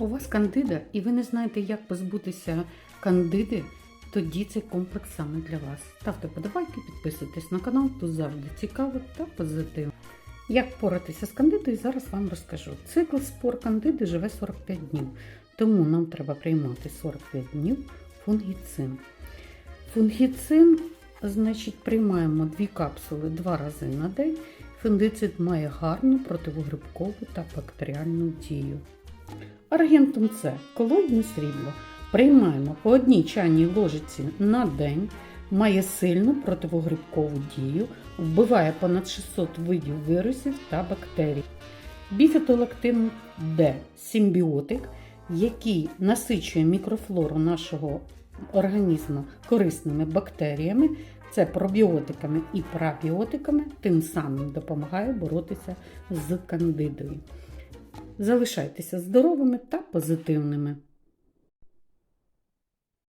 У вас кандида, і ви не знаєте, як позбутися кандиди, тоді цей комплекс саме для вас. Ставте подобайки, підписуйтесь на канал, тут завжди цікаво та позитивно. Як поратися з кандидою, зараз вам розкажу. Цикл спор кандиди живе 45 днів, тому нам треба приймати 45 днів фунгіцин. Фунгіцин, значить, приймаємо дві капсули два рази на день. Фунгіцид має гарну противогрибкову та бактеріальну дію. Аргентум С колоїдне срібло. Приймаємо по одній чайній ложиці на день, має сильну противогрибкову дію, вбиває понад 600 видів вірусів та бактерій. Біфітолактин Д симбіотик, який насичує мікрофлору нашого організму корисними бактеріями, це пробіотиками і прабіотиками, тим самим допомагає боротися з кандидою. Залишайтеся здоровими та позитивними.